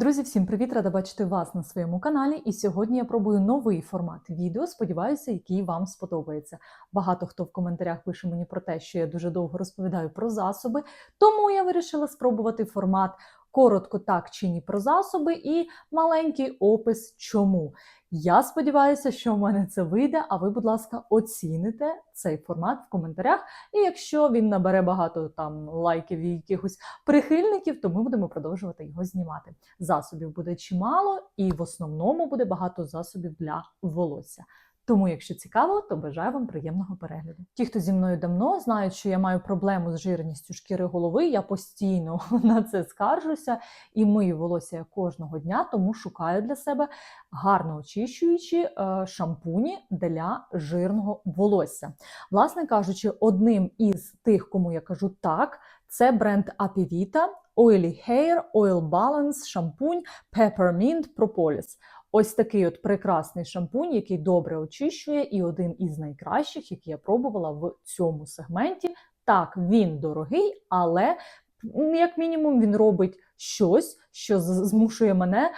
Друзі, всім привіт! Рада бачити вас на своєму каналі. І сьогодні я пробую новий формат відео. Сподіваюся, який вам сподобається. Багато хто в коментарях пише мені про те, що я дуже довго розповідаю про засоби, тому я вирішила спробувати формат коротко так чи ні про засоби і маленький опис чому. Я сподіваюся, що в мене це вийде. А ви, будь ласка, оціните цей формат в коментарях. І якщо він набере багато там лайків і якихось прихильників, то ми будемо продовжувати його знімати. Засобів буде чимало, і в основному буде багато засобів для волосся. Тому, якщо цікаво, то бажаю вам приємного перегляду. Ті, хто зі мною давно, знають, що я маю проблему з жирністю шкіри голови. Я постійно на це скаржуся і мию волосся кожного дня, тому шукаю для себе гарно очищуючі е, шампуні для жирного волосся. Власне кажучи, одним із тих, кому я кажу так, це бренд Apivita Oily Hair Oil Balance шампунь Peppermint Propolis. Ось такий от прекрасний шампунь, який добре очищує, і один із найкращих, який я пробувала в цьому сегменті. Так, він дорогий, але як мінімум він робить щось, що змушує мене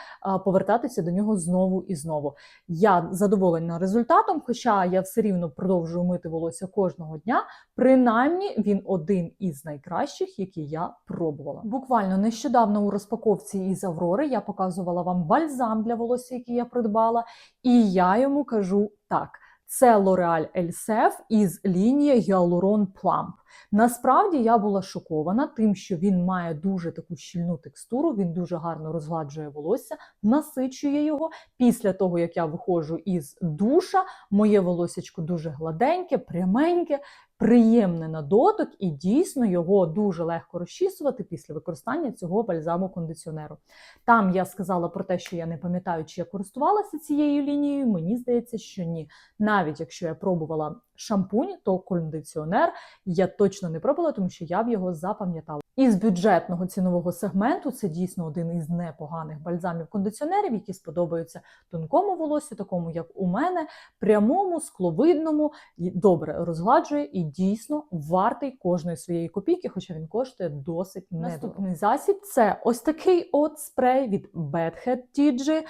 повертатися до нього знову і знову. Я задоволена результатом, хоча я все рівно продовжую мити волосся кожного дня. Принаймні він один із найкращих, які я пробувала. Буквально нещодавно у розпаковці із Аврори я показувала вам бальзам для волосся, який я придбала, і я йому кажу так. Це L'Oreal Elsef із лінії Hyaluron Plump. Насправді я була шокована тим, що він має дуже таку щільну текстуру, він дуже гарно розгладжує волосся, насичує його. Після того, як я виходжу із душа, моє волосячко дуже гладеньке, пряменьке, приємне на дотик, і дійсно його дуже легко розчісувати після використання цього бальзаму кондиціонеру. Там я сказала про те, що я не пам'ятаю, чи я користувалася цією лінією. Мені здається, що ні. Навіть якщо я пробувала шампунь, то кондиціонер я точно не пробувала, тому що я б його запам'ятала. Із бюджетного цінового сегменту це дійсно один із непоганих бальзамів-кондиціонерів, які сподобаються тонкому волосю, такому як у мене, прямому, скловидному, добре розгладжує і дійсно вартий кожної своєї копійки, хоча він коштує досить недорого. Наступний засіб це ось такий от спрей від Bad Head TG.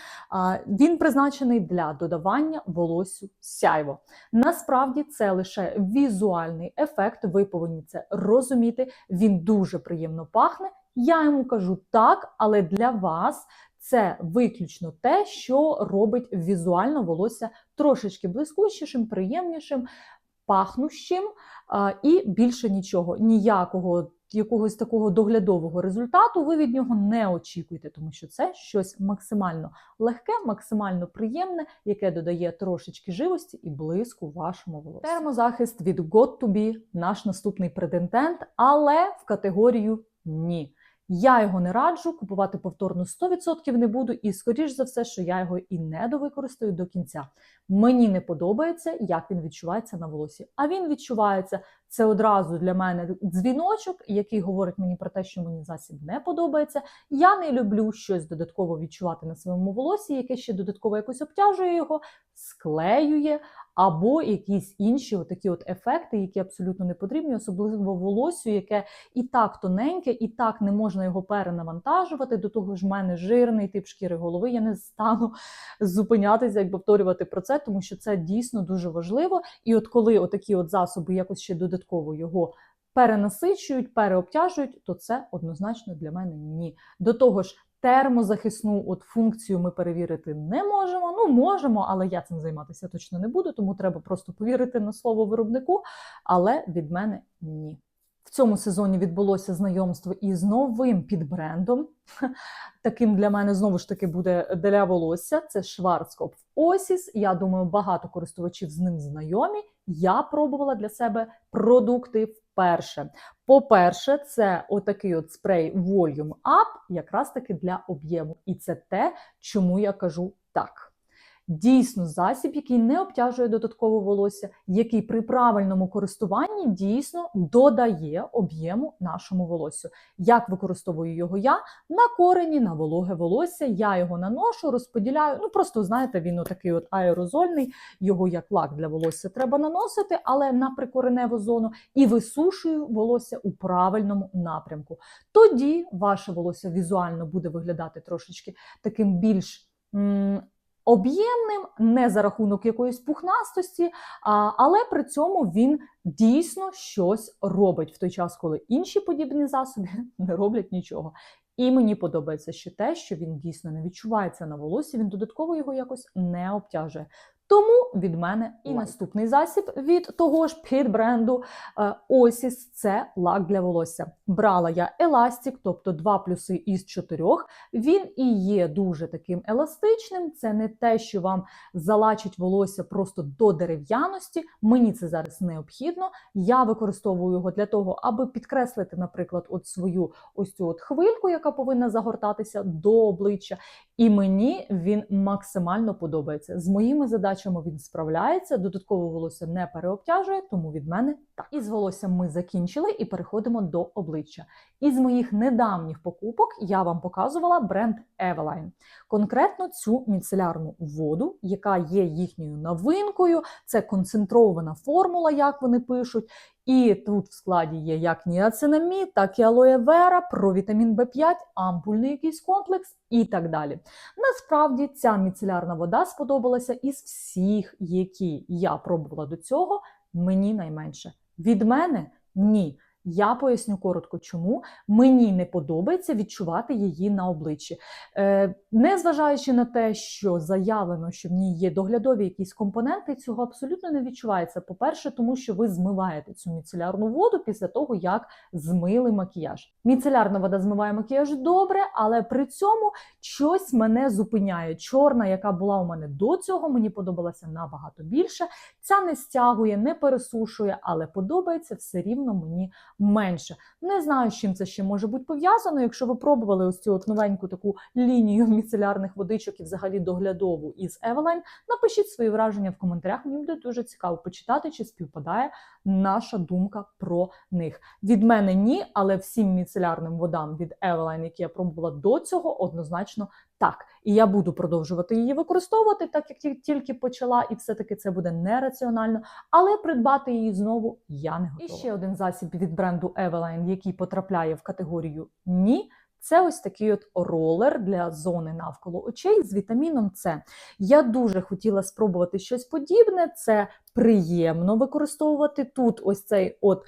Він призначений для додавання волосю сяйво. Насправді це лише візуальний ефект. Ви повинні це розуміти. Він дуже приємно пахне. Я йому кажу так, але для вас це виключно те, що робить візуально волосся трошечки блискучішим, приємнішим, пахнущим і більше нічого. Ніякого якогось такого доглядового результату ви від нього не очікуєте, тому що це щось максимально легке, максимально приємне, яке додає трошечки живості і блиску вашому волосі. Термозахист від God to Be, наш наступний претендент, але в категорію ні. Я його не раджу, купувати повторно 100% не буду, і, скоріш за все, що я його і не довикористаю до кінця. Мені не подобається, як він відчувається на волосі. А він відчувається це одразу для мене дзвіночок, який говорить мені про те, що мені засіб не подобається. Я не люблю щось додатково відчувати на своєму волосі, яке ще додатково якось обтяжує його, склеює, або якісь інші такі от ефекти, які абсолютно не потрібні, особливо волосю, яке і так тоненьке, і так не можна його перенавантажувати. До того ж, в мене жирний тип шкіри голови. Я не стану зупинятися, як повторювати про це, тому що це дійсно дуже важливо. І от коли отакі от засоби якось ще додатково його. Перенасичують, переобтяжують, то це однозначно для мене ні. До того ж, термозахисну от функцію ми перевірити не можемо. Ну, можемо, але я цим займатися точно не буду, тому треба просто повірити на слово виробнику. Але від мене ні. В цьому сезоні відбулося знайомство із новим підбрендом. Таким для мене знову ж таки буде для волосся. Це Schwarzkopf Osis. Я думаю, багато користувачів з ним знайомі. Я пробувала для себе продукти вперше. По-перше, це отакий от спрей Volume Up, якраз таки для об'єму. І це те, чому я кажу так. Дійсно засіб, який не обтяжує додатково волосся, який при правильному користуванні дійсно додає об'єму нашому волоссю. Як використовую його я на корені, на вологе волосся. Я його наношу, розподіляю. Ну просто знаєте, він отакий от аерозольний, його як лак для волосся треба наносити, але на прикореневу зону і висушую волосся у правильному напрямку. Тоді ваше волосся візуально буде виглядати трошечки таким більш. Об'ємним не за рахунок якоїсь пухнастості, але при цьому він дійсно щось робить в той час, коли інші подібні засоби не роблять нічого. І мені подобається ще те, що він дійсно не відчувається на волосі, він додатково його якось не обтяжує. Тому від мене і наступний засіб від того ж під бренду е, це лак для волосся. Брала я еластик, тобто 2 плюси із 4. Він і є дуже таким еластичним. Це не те, що вам залачить волосся просто до дерев'яності. Мені це зараз необхідно. Я використовую його для того, аби підкреслити, наприклад, от свою ось цю от хвильку, яка повинна загортатися до обличчя. І мені він максимально подобається. З моїми задачами він справляється. Додатково волосся не переобтяжує, тому від мене так. Із волоссям ми закінчили і переходимо до обличчя. Із моїх недавніх покупок я вам показувала бренд Eveline. Конкретно цю міцелярну воду, яка є їхньою новинкою. Це концентрована формула, як вони пишуть. І тут в складі є як ніацинамід, так і алоє вера, провітамін В5, ампульний якийсь комплекс і так далі. Насправді ця міцелярна вода сподобалася із всіх, які я пробувала до цього, мені найменше. Від мене ні. Я поясню коротко, чому мені не подобається відчувати її на обличчі. Е, незважаючи на те, що заявлено, що в ній є доглядові якісь компоненти, цього абсолютно не відчувається. По-перше, тому що ви змиваєте цю міцелярну воду після того, як змили макіяж. Міцелярна вода змиває макіяж добре, але при цьому щось мене зупиняє. Чорна, яка була у мене до цього, мені подобалася набагато більше. Ця не стягує, не пересушує, але подобається все рівно мені менше. Не знаю, з чим це ще може бути пов'язано. Якщо ви пробували ось цю от новеньку таку лінію міцелярних водичок і взагалі доглядову із Eveline, напишіть свої враження в коментарях. Мені буде дуже цікаво почитати, чи співпадає наша думка про них. Від мене ні, але всім міцелярним водам від Eveline, які я пробувала до цього, однозначно так. І я буду продовжувати її використовувати, так як ті- тільки почала, і все-таки це буде нераціонально. Але придбати її знову я не готова. І ще один засіб від бренду Eveline, який потрапляє в категорію ні. Це ось такий от ролер для зони навколо очей з вітаміном С. Я дуже хотіла спробувати щось подібне. Це приємно використовувати. Тут ось цей от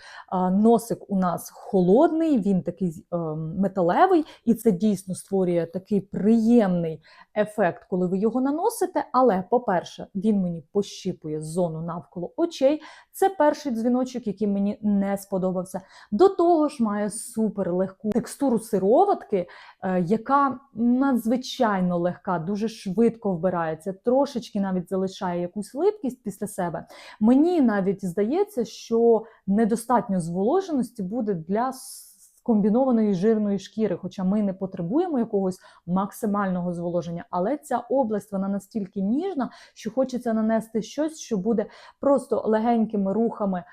носик у нас холодний, він такий е, металевий, і це дійсно створює такий приємний ефект, коли ви його наносите. Але, по-перше, він мені пощіпує зону навколо очей. Це перший дзвіночок, який мені не сподобався. До того ж, має супер легку текстуру сироватки, е, яка надзвичайно легка, дуже швидко вбирається, трошечки навіть залишає якусь липкість після себе. Мені навіть здається, що недостатньо зволоженості буде для скомбінованої комбінованої жирної шкіри, хоча ми не потребуємо якогось максимального зволоження, але ця область вона настільки ніжна, що хочеться нанести щось, що буде просто легенькими рухами.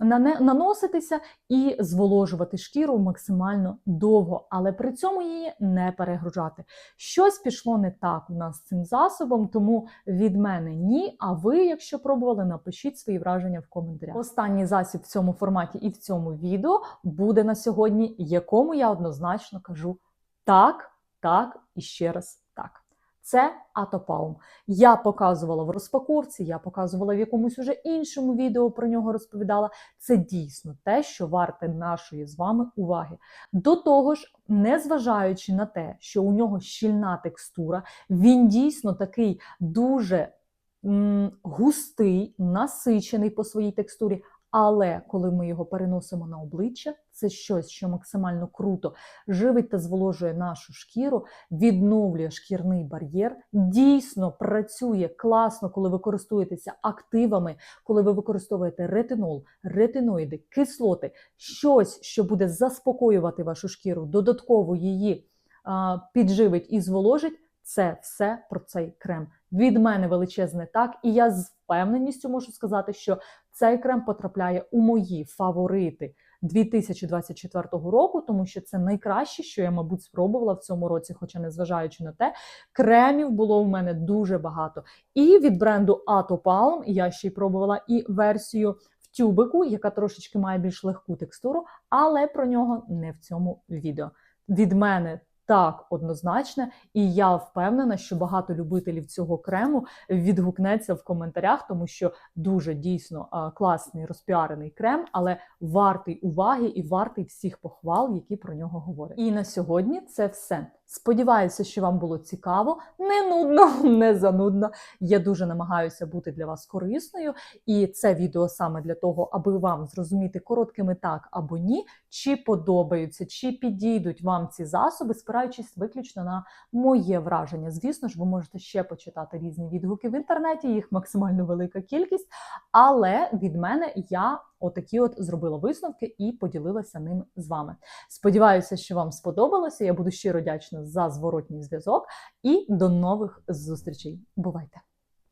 Наноситися і зволожувати шкіру максимально довго, але при цьому її не перегружати. Щось пішло не так у нас з цим засобом, тому від мене ні. А ви, якщо пробували, напишіть свої враження в коментарях. Останній засіб в цьому форматі і в цьому відео буде на сьогодні, якому я однозначно кажу так, так і ще раз. Це Атопалм. Я показувала в розпаковці, я показувала в якомусь уже іншому відео про нього розповідала. Це дійсно те, що варте нашої з вами уваги. До того ж, незважаючи на те, що у нього щільна текстура, він дійсно такий дуже м, густий, насичений по своїй текстурі. Але коли ми його переносимо на обличчя, це щось, що максимально круто живить та зволожує нашу шкіру, відновлює шкірний бар'єр, дійсно працює класно, коли ви користуєтеся активами, коли ви використовуєте ретинол, ретиноїди, кислоти, щось, що буде заспокоювати вашу шкіру, додатково її а, підживить і зволожить. Це все про цей крем. Від мене величезне так, і я з впевненістю можу сказати, що цей крем потрапляє у мої фаворити 2024 року, тому що це найкраще, що я, мабуть, спробувала в цьому році, хоча незважаючи на те, кремів було в мене дуже багато. І від бренду Ato Palm я ще й пробувала і версію в тюбику, яка трошечки має більш легку текстуру, але про нього не в цьому відео. Від мене так однозначно, і я впевнена, що багато любителів цього крему відгукнеться в коментарях, тому що дуже дійсно класний розпіарений крем, але вартий уваги і вартий всіх похвал, які про нього говорять. І на сьогодні це все. Сподіваюся, що вам було цікаво, не нудно, не занудно. Я дуже намагаюся бути для вас корисною, і це відео саме для того, аби вам зрозуміти короткими так або ні, чи подобаються, чи підійдуть вам ці засоби, спираючись виключно на моє враження. Звісно ж, ви можете ще почитати різні відгуки в інтернеті, їх максимально велика кількість. Але від мене я отакі от зробила висновки і поділилася ним з вами. Сподіваюся, що вам сподобалося. Я буду щиро вдячна за зворотній зв'язок і до нових зустрічей. Бувайте!